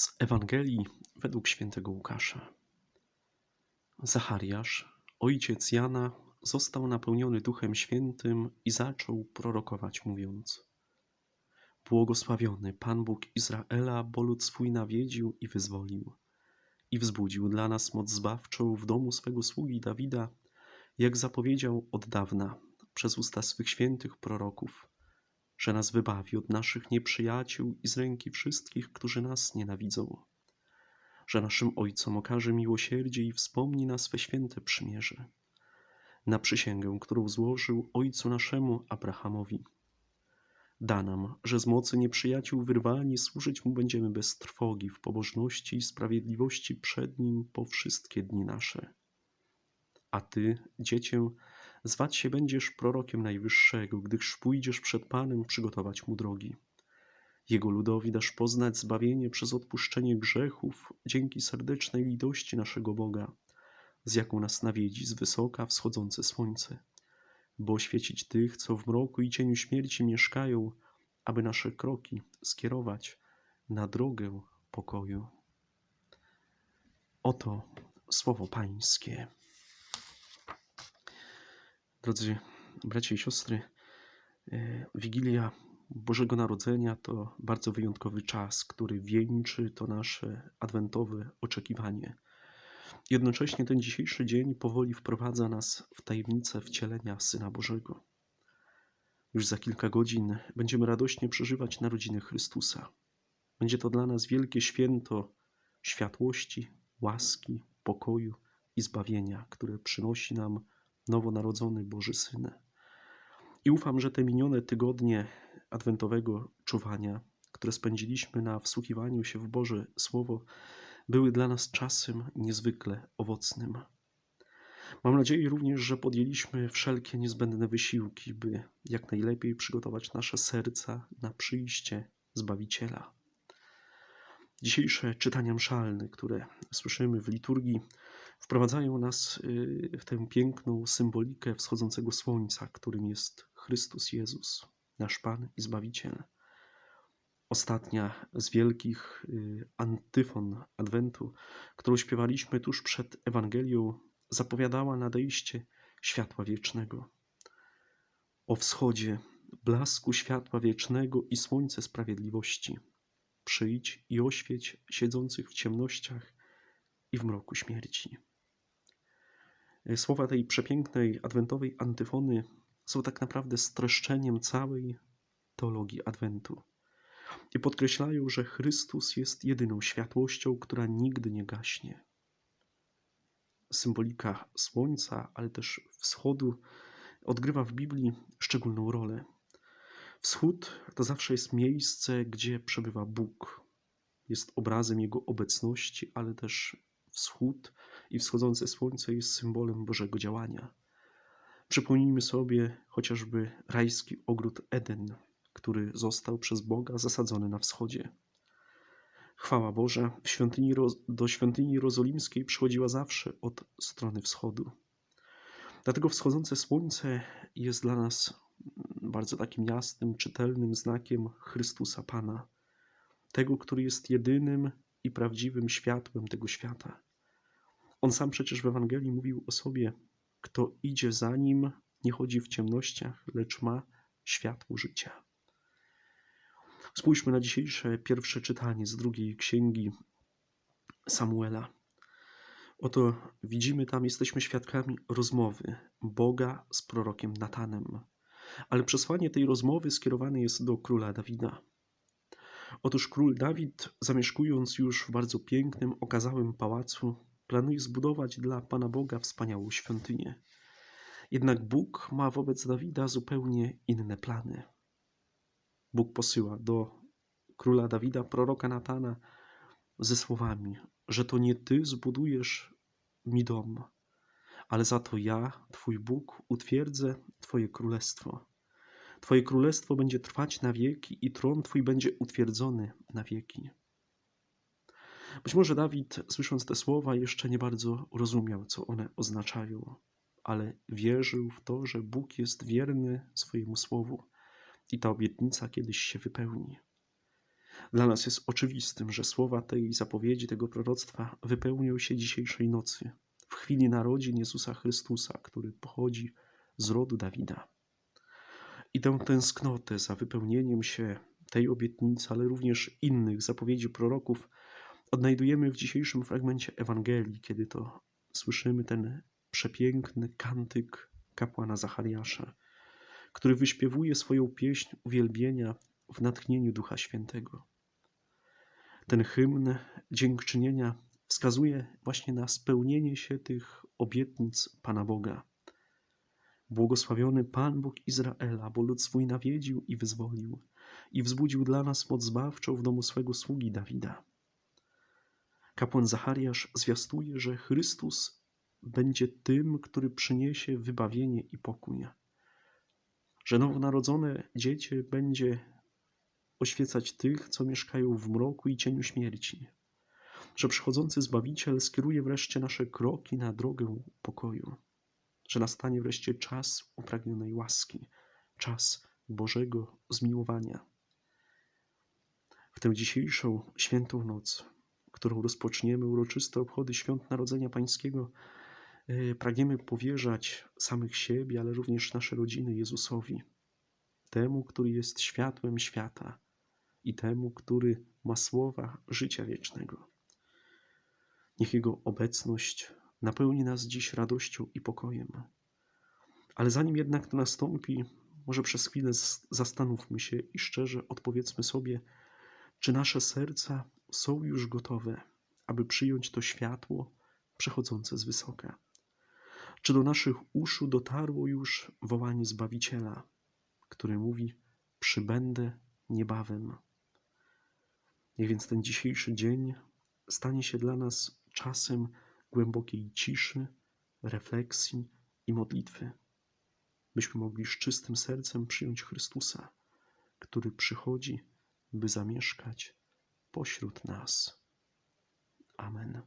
Z Ewangelii według świętego Łukasza. Zachariasz, ojciec Jana, został napełniony Duchem Świętym i zaczął prorokować, mówiąc: Błogosławiony Pan Bóg Izraela, bo lud swój nawiedził i wyzwolił, i wzbudził dla nas moc zbawczą w domu swego sługi Dawida, jak zapowiedział od dawna przez usta swych świętych proroków że nas wybawi od naszych nieprzyjaciół i z ręki wszystkich, którzy nas nienawidzą, że naszym Ojcom okaże miłosierdzie i wspomni na swe święte przymierze, na przysięgę, którą złożył Ojcu naszemu Abrahamowi. Da nam, że z mocy nieprzyjaciół wyrwani służyć Mu będziemy bez trwogi w pobożności i sprawiedliwości przed Nim po wszystkie dni nasze. A Ty, Dziecię, Zwać się będziesz prorokiem Najwyższego, gdyż pójdziesz przed Panem przygotować mu drogi. Jego ludowi dasz poznać zbawienie przez odpuszczenie grzechów dzięki serdecznej litości naszego Boga, z jaką nas nawiedzi z wysoka wschodzące słońce, bo oświecić tych, co w mroku i cieniu śmierci mieszkają, aby nasze kroki skierować na drogę pokoju. Oto słowo Pańskie. Drodzy bracia i siostry, e, Wigilia Bożego Narodzenia to bardzo wyjątkowy czas, który wieńczy to nasze adwentowe oczekiwanie. Jednocześnie ten dzisiejszy dzień powoli wprowadza nas w tajemnicę wcielenia Syna Bożego. Już za kilka godzin będziemy radośnie przeżywać narodziny Chrystusa. Będzie to dla nas wielkie święto światłości, łaski, pokoju i zbawienia, które przynosi nam nowonarodzony Boży Syn. I ufam, że te minione tygodnie adwentowego czuwania, które spędziliśmy na wsłuchiwaniu się w Boże Słowo, były dla nas czasem niezwykle owocnym. Mam nadzieję również, że podjęliśmy wszelkie niezbędne wysiłki, by jak najlepiej przygotować nasze serca na przyjście Zbawiciela. Dzisiejsze czytania mszalne, które słyszymy w liturgii, wprowadzają nas y, w tę piękną symbolikę wschodzącego słońca, którym jest Chrystus Jezus, nasz Pan i Zbawiciel. Ostatnia z wielkich y, antyfon Adwentu, którą śpiewaliśmy tuż przed Ewangelią, zapowiadała nadejście światła wiecznego. O wschodzie, blasku światła wiecznego i słońce sprawiedliwości. Przyjdź i oświeć siedzących w ciemnościach i w mroku śmierci. E, słowa tej przepięknej adwentowej antyfony są tak naprawdę streszczeniem całej teologii Adwentu i podkreślają, że Chrystus jest jedyną światłością, która nigdy nie gaśnie. Symbolika słońca, ale też wschodu odgrywa w Biblii szczególną rolę. Wschód to zawsze jest miejsce, gdzie przebywa Bóg. Jest obrazem Jego obecności, ale też wschód i wschodzące słońce jest symbolem Bożego działania. Przypomnijmy sobie chociażby rajski ogród Eden, który został przez Boga zasadzony na wschodzie. Chwała Boża w świątyni, do świątyni jerozolimskiej przychodziła zawsze od strony wschodu. Dlatego wschodzące słońce jest dla nas bardzo takim jasnym, czytelnym znakiem Chrystusa Pana, tego, który jest jedynym i prawdziwym światłem tego świata. On sam przecież w Ewangelii mówił o sobie: Kto idzie za nim, nie chodzi w ciemnościach, lecz ma światło życia. Spójrzmy na dzisiejsze pierwsze czytanie z drugiej księgi Samuela. Oto widzimy tam, jesteśmy świadkami rozmowy Boga z prorokiem Natanem. Ale przesłanie tej rozmowy skierowane jest do króla Dawida. Otóż król Dawid, zamieszkując już w bardzo pięknym, okazałym pałacu, planuje zbudować dla Pana Boga wspaniałą świątynię. Jednak Bóg ma wobec Dawida zupełnie inne plany. Bóg posyła do króla Dawida proroka Natana ze słowami, że to nie ty zbudujesz mi dom, ale za to ja, Twój Bóg, utwierdzę Twoje królestwo. Twoje królestwo będzie trwać na wieki i tron Twój będzie utwierdzony na wieki. Być może Dawid, słysząc te słowa, jeszcze nie bardzo rozumiał, co one oznaczają, ale wierzył w to, że Bóg jest wierny swojemu słowu i ta obietnica kiedyś się wypełni. Dla nas jest oczywistym, że słowa tej zapowiedzi, tego proroctwa wypełnią się dzisiejszej nocy, w chwili narodzin Jezusa Chrystusa, który pochodzi z rodu Dawida. I tę tęsknotę za wypełnieniem się tej obietnicy, ale również innych zapowiedzi proroków, odnajdujemy w dzisiejszym fragmencie Ewangelii, kiedy to słyszymy ten przepiękny kantyk kapłana Zachariasza, który wyśpiewuje swoją pieśń uwielbienia w natchnieniu Ducha Świętego. Ten hymn dziękczynienia wskazuje właśnie na spełnienie się tych obietnic Pana Boga. Błogosławiony Pan Bóg Izraela, bo lud swój nawiedził i wyzwolił i wzbudził dla nas moc zbawczą w domu swego sługi Dawida. Kapłan Zachariasz zwiastuje, że Chrystus będzie tym, który przyniesie wybawienie i pokój, że nowonarodzone dziecię będzie oświecać tych, co mieszkają w mroku i cieniu śmierci, że przychodzący Zbawiciel skieruje wreszcie nasze kroki na drogę pokoju, że nastanie wreszcie czas upragnionej łaski, czas Bożego zmiłowania. W tę dzisiejszą świętą noc, którą rozpoczniemy uroczyste obchody świąt Narodzenia Pańskiego, e, pragniemy powierzać samych siebie, ale również nasze rodziny Jezusowi, temu, który jest światłem świata i temu, który ma słowa życia wiecznego. Niech Jego obecność napełni nas dziś radością i pokojem. Ale zanim jednak to nastąpi, może przez chwilę zastanówmy się i szczerze odpowiedzmy sobie, czy nasze serca są już gotowe, aby przyjąć to światło przechodzące z wysoka? Czy do naszych uszu dotarło już wołanie Zbawiciela, który mówi: Przybędę niebawem? Niech więc ten dzisiejszy dzień stanie się dla nas czasem głębokiej ciszy, refleksji i modlitwy, byśmy mogli z czystym sercem przyjąć Chrystusa, który przychodzi, by zamieszkać pośród nas. Amen.